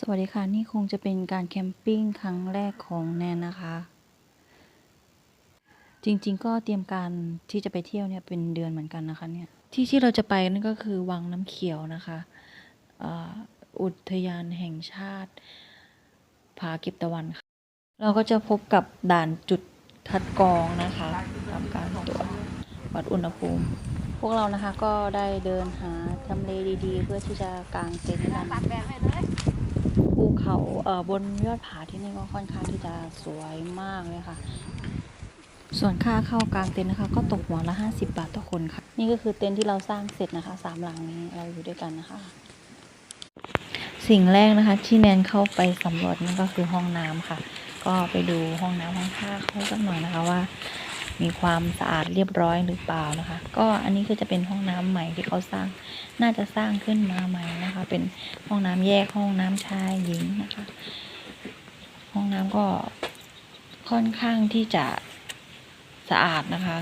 สวัสดีค่ะ นี่คงจะเป็นการแคมปิ้งครั้งแรกของแนนนะคะ จริงๆ ก็เตรียมการที่จะไปเที่ยวเนี่ยเป็นเดือนเหมือนกันนะคะเนี่ยที่ที่เราจะไปนั่นก็คือวังน้ำเขียวนะคะอ,อุทยานแห่งชาติผาเก็บตะวันค่ะ เราก็จะพบกับด่านจุดคัดกรองนะคะทำการตรวจวัดอุณหภูมิ พวกเรานะคะก็ได้เดินหาทำเลดีๆ เพื่อที่จะกางเต็นท์กัน เขาเอ่อบนยอดผาที่นี่ก็ค่อนข้างที่จะสวยมากเลยค่ะ ส่วนค่าเข้ากลางเต็นท์นะคะ ก็ตกหัวละ 50 บาทต่อคนค่ะ นี่ก็คือเต็นท์ที่เราสร้างเสร็จนะคะสามหลังนี้เราอยู่ด้วยกันนะคะ สิ่งแรกนะคะ ที่แนนเข้าไปสำรวจนั่นก็คือห้องน้ำค่ะ ก็ไปดูห้องน้ำห้องท่าเขาสักหน่อยนะคะว่า มีความสะอาดเรียบร้อยหรือเปล่านะคะ ก็อันนี้คือจะเป็นห้องน้ำใหม่ที่เขาสร้าง น่าจะสร้างขึ้นมาใหม่นะคะ เป็นห้องน้ำแยกห้องน้ำชายหญิงนะคะ ห้องน้ำก็ค่อนข้างที่จะสะอาดนะคะ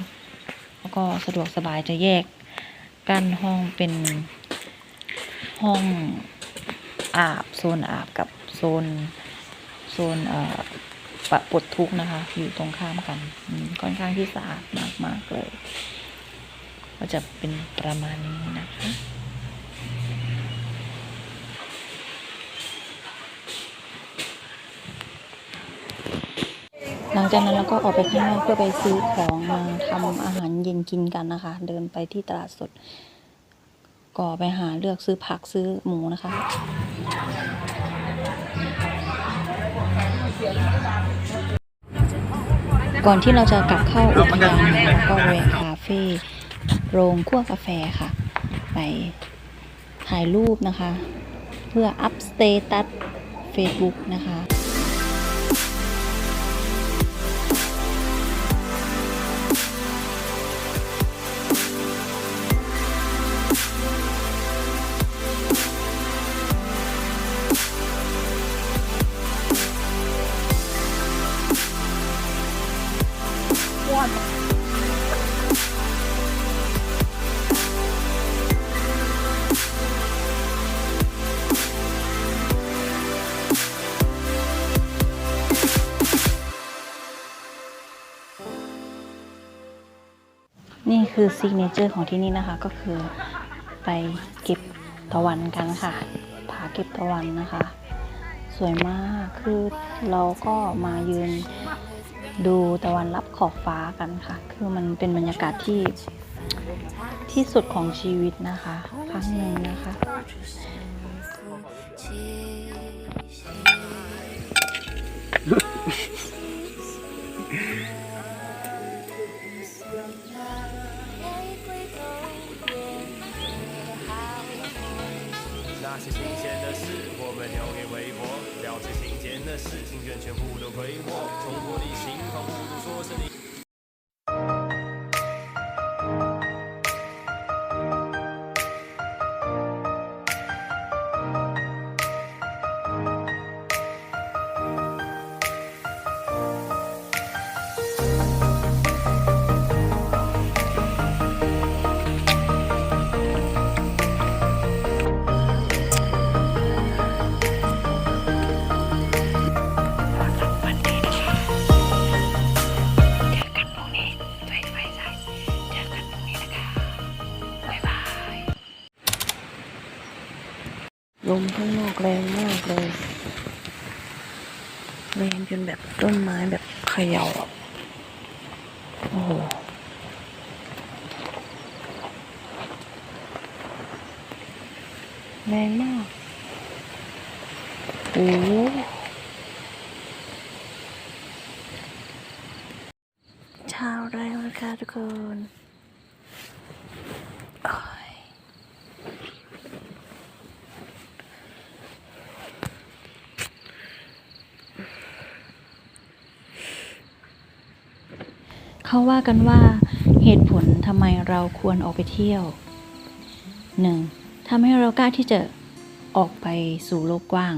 แล้วก็สะดวกสบายจะแยกกันห้องเป็นห้องอาบโซนอาบกับโซนโซนเอ่อ ปะปลดทุกข์นะคะ อยู่ตรงข้ามกันค่อนข้างที่สะอาดมาก ๆ เลย ก็จะเป็นประมาณนี้นะคะหลังจากนั้นเราก็ออกไปข้างนอกเพื่อไปซื้อของมาทำอาหารเย็นกินกันนะคะ เดินไปที่ตลาดสด ก็ไปหาเลือกซื้อผักซื้อหมูนะคะ ก่อนที่เราจะกลับเข้าอุทยานนะคะก็แวะคาเฟ่โรงคั่วกาแฟค่ะ ไปถ่ายรูปนะคะ เพื่ออัพสเตตัสเฟซบุ๊กนะคะ นี่คือซิกเนเจอร์ของที่นี่นะคะก็คือไปเก็บตะวันกันค่ะผาเก็บตะวันนะคะ สวยมากคือเราก็มายืนดูตะวันรับขอบฟ้ากันค่ะ คือมันเป็นบรรยากาศที่ที่สุดของชีวิตนะคะครั้งหนึ่งนะคะ 那些新鲜的事，我们留给微博；了解新鲜的事情，愿全部都归我。从玻璃心房不如说声你。 มข้างนอกแรงมากเลยแรงจนแบบต้นไม้แบบเขย่าโอ้โหแรงมากโอ้เช้าแรงนะคะทุกคนโอ้ย เขาว่ากันว่าเหตุผลทำไมเราควรออกไปเที่ยว 1. ทำให้เรากล้าที่จะออกไปสู่โลกกว้าง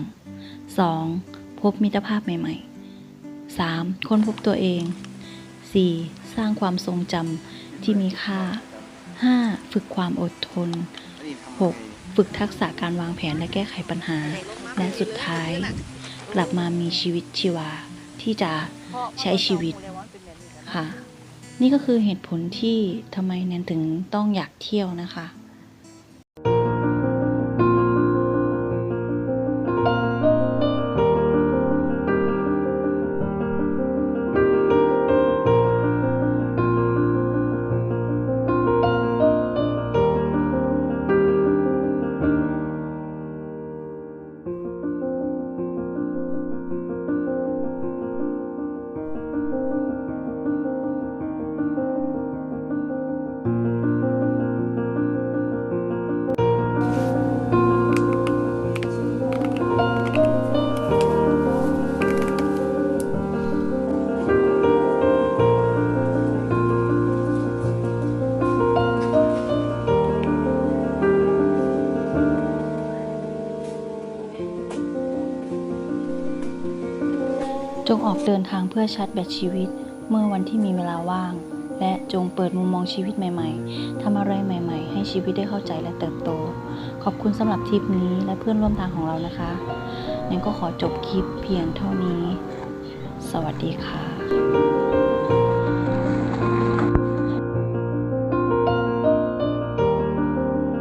2. พบมิตรภาพใหม่ ๆ 3. ค้นพบตัวเอง 4. สร้างความทรงจำที่มีค่า 5. ฝึกความอดทน 6. ฝึกทักษะการวางแผนและแก้ไขปัญหา และสุดท้าย กลับมามีชีวิตชีวาที่จะใช้ชีวิตค่ะ นี่ก็คือเหตุผลที่ทำไมแนนถึงต้องอยากเที่ยวนะคะ จงออกเดินทางเพื่อชาร์จแบตชีวิต เมื่อวันที่มีเวลาว่าง และจงเปิดมุมมองชีวิตใหม่ ๆทำอะไรใหม่ ๆ ให้ชีวิตได้เข้าใจและเติบโต ขอบคุณสำหรับทริปนี้และเพื่อนร่วมทางของเรานะคะนั้นก็ขอจบคลิปเพียงเท่านี้ สวัสดีค่ะ